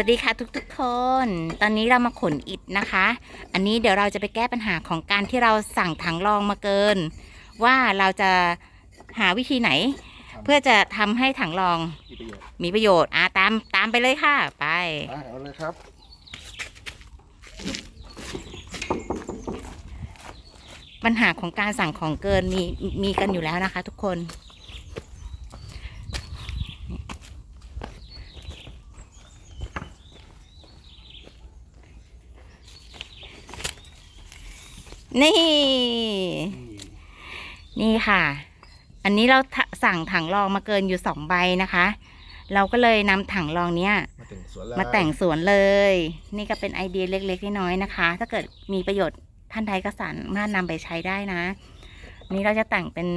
วัสดีค่ะทุกๆคน ตอนนี้เรามาขนอิฐนะคะ อันนี้เดี๋ยวเราจะไปแก้ปัญหาของการที่เราสั่งถังรองมาเกิน ว่าเราจะหาวิธีไหน เพื่อจะทำให้ถังรองมีประโยชน์มีประโยชน์อะตามตามไปเลยค่ะ ไป อะเอาเลยครับ ปัญหาของการสั่งของเกินมีมีกันอยู่แล้วนะคะ ทุกคน นี่ นี่ค่ะ อันนี้เราทะสั่งถังรองมาเกินอยู่สองใบนะคะ เราก็เลยนำถังรองเนี้ยมาแต่งสวนเลยมาแต่งสวนเลย นี่ก็เป็นไอเดียเล็กๆน้อยๆนะคะ ถ้าเกิดมีประโยชน์ท่านใดก็สามารถนำไปใช้ได้นะ นี่เราจะแต่งเป็น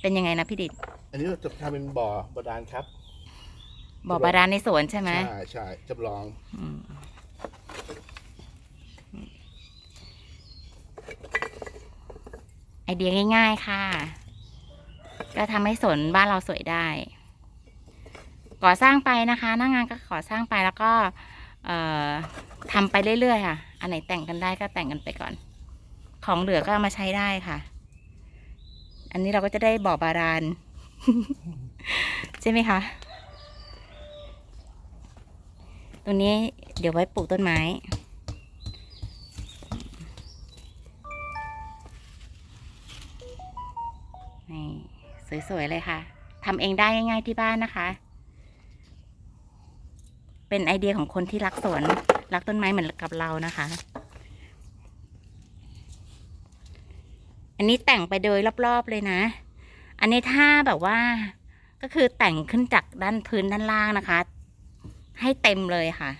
เป็นยังไงนะพี่ดิดอันนี้เราจะทำเป็นบ่อบาดาลครับบ่อบาดาลในสวนใช่ไหมใช่ใช่จำลอง อืม ไอเดียง่าย ๆค่ะ ก็ทำให้สวนบ้านเราสวยได้ ก่อสร้างไปนะคะหน้างงานก็ก่อสร้างไปแล้วก็ทำไปเรื่อยๆค่ะ อันไหนแต่งกันได้ก็แต่งกันไปก่อน ของเหลือก็เอามาใช้ได้ค่ะ อันนี้เราก็จะได้บ่อบาดาลใช่ไหมคะตรงนี้เดี๋ยวไว้ปลูกต้นไม้ นี่สวยๆเลยค่ะทำเองได้ง่ายๆที่บ้านนะคะ เป็นไอเดียของคนที่รักสวน รักต้นไม้เหมือนกับเรานะคะ อันนี้แต่งไปโดยรอบๆเลยนะ อันนี้ถ้าแบบว่า ก็คือแต่งขึ้นจากด้านพื้นด้านล่างนะคะ ให้เต็มเลยค่ะ